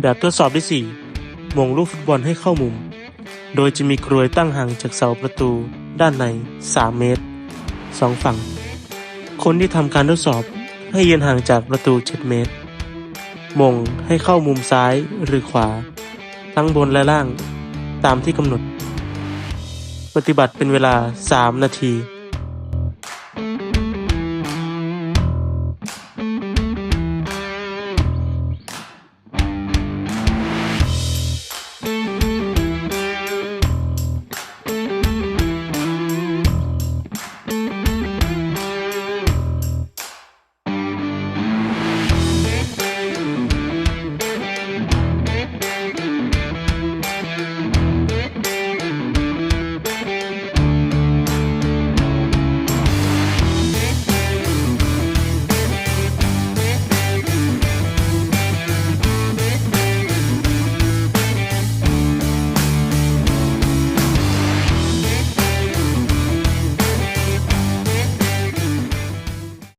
แบบทดสอบที่ 4 มงลูกฟุตบอลให้เข้ามุม โดยจะมีกรวยตั้งห่างจากเสาประตูด้านใน 3 เมตร 2 ฝั่ง คนที่ทำการทดสอบให้ยืนห่างจากประตู 7 เมตร มงให้เข้ามุมซ้ายหรือขวา ทั้งบนและล่าง ตามที่กำหนด ปฏิบัติเป็นเวลา 3 นาที